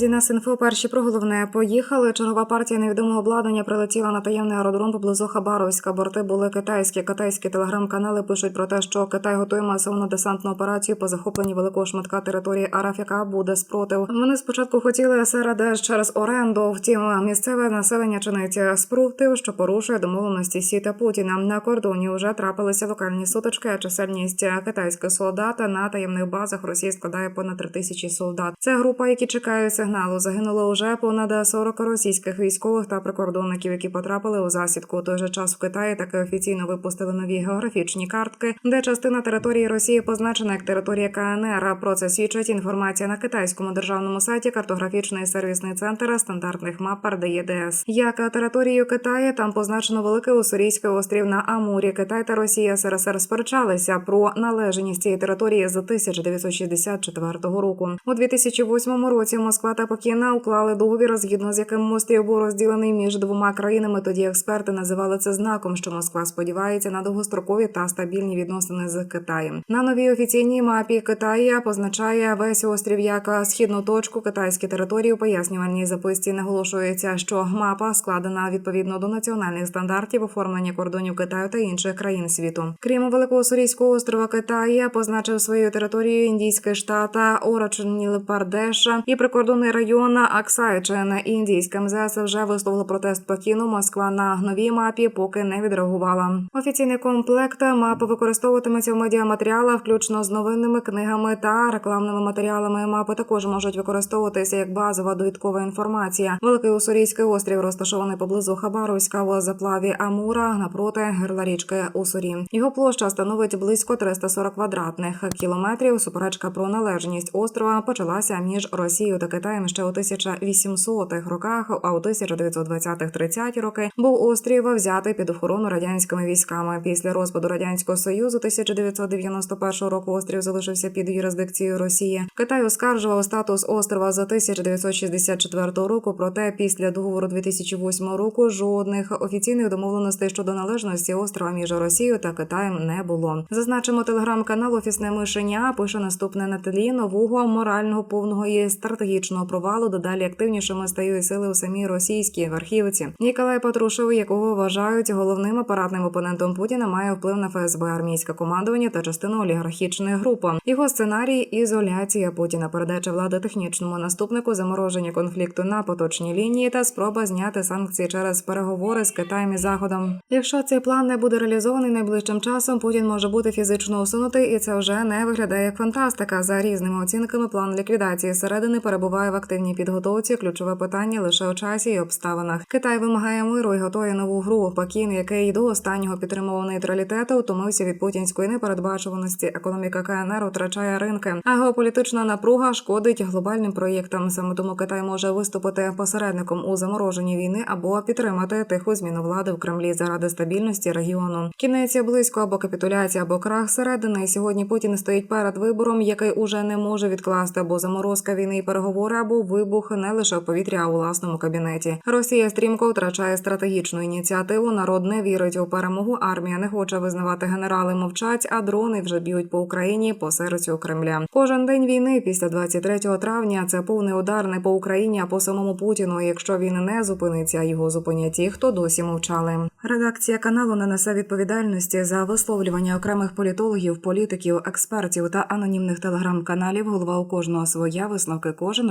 увазі нас інфо перші про головне поїхали. Чергова партія невідомого обладнання прилетіла на таємний аеродром поблизу Хабаровська. Борти були китайські. Китайські телеграм-канали пишуть про те, що Китай готує масову десантну операцію по захопленні великого шматка території РФ, яка буде спротив. Вони спочатку хотіли СРД через оренду. Втім, місцеве населення чинить спротив, що порушує домовленості Сі та Путіна. На кордоні вже трапилися локальні сутички. Чисельність китайських солдат на таємних базах Росії складає понад три тисячі солдат. Це група, які чекають сигналу. Загинуло вже понад 40 російських військових та прикордонників, які потрапили у засідку. У той же час в Китаї таки офіційно випустили нові географічні картки, де частина території Росії позначена як територія КНР. Про це свідчить інформація на китайському державному сайті картографічний сервісний центр стандартних мап передає Як територію Китаю там позначено великий Уссурійський острів на Амурі. Китай та Росія СРСР сперечалися про належність цієї території з 1964 року. У 2008 році Москва та Пекін уклали договір, згідно з яким острів був розділений між двома країнами. Тоді експерти називали це знаком, що Москва сподівається на довгострокові та стабільні відносини з Китаєм. На новій офіційній мапі Китая позначає весь острів як східну точку китайські території. У пояснювальній записці наголошується, що мапа складена відповідно до національних стандартів оформлення кордонів Китаю та інших країн світу. Крім великого Сурійського острова Китая, позначив своєю територією індійський штат Орачнілпардеш і прикордонний район Аксайчен. Індійське МЗС вже висловило протест Пекіну. Москва на новій мапі поки не відреагувала. Офіційний комплект мапи використовуватиметься в медіаматеріалах, включно з новинними книгами та рекламними матеріалами. Мапи також можуть використовуватися як базова довідкова інформація. Великий Уссурійський острів розташований поблизу Хабаровська в заплаві Амура напроти герла річки Уссурі. Його площа становить близько 340 квадратних кілометрів. Суперечка про належність острова почалася між Росією та Китаєм ще у 1800-х роках. А у 1920-30 роки був острів взятий під охорону радянськими військами. Після розпаду радянського союзу 1991 року острів залишився під юрисдикцією Росії. Китай оскаржував статус острова за 1964 року. Проте після договору 2008 року жодних офіційних домовленостей щодо належності острова між Росією та Китаєм не було. Зазначимо телеграм-канал Офісне мишеня пише наступне на тлі нового морального повного і стратегічного провалу. Дедалі активнішими стають сили у самій російській верхівці. Ніколай Патрушев, якого вважають головним апаратним опонентом Путіна, має вплив на ФСБ, армійське командування та частину олігархічної групи. Його сценарій ізоляція Путіна, передача влади технічному наступнику, замороження конфлікту на поточній лінії та спроба зняти санкції через переговори з Китаєм і Заходом. Якщо цей план не буде реалізований найближчим часом, Путін може бути фізично усунутий, і це вже не виглядає як фантастика. За різними оцінками, план ліквідації середини перебуває в активній підготовці. Ключове питання лише у часі і обставинах. Китай вимагає миру і готує нову гру. Пекін, який до останнього підтримував нейтралітету, утомився від путінської непередбачуваності. Економіка КНР втрачає ринки, а геополітична напруга шкодить глобальним проєктам. Саме тому Китай може виступити посередником у замороженні війни або підтримати тиху зміну влади в Кремлі заради стабільності регіону. Кінець близько або капітуляція, або крах середини. Сьогодні Путін стоїть перед вибором, який уже не може відкласти або заморозка війни і переговори, або вибух не лише в повітрі, а у власному кабінеті. Росія стрімко втрачає стратегічну ініціативу. Народ не вірить у перемогу. Армія не хоче визнавати генерали. Мовчать, а дрони вже б'ють по Україні по серцю Кремля. Кожен день війни після 23 травня це повний удар не по Україні, а по самому Путіну. Якщо він не зупиниться, його зупинять ті, хто досі мовчали. Редакція каналу не несе відповідальності за висловлювання окремих політологів, політиків, експертів та анонімних телеграм-каналів. Голова у кожного своя висновки кожен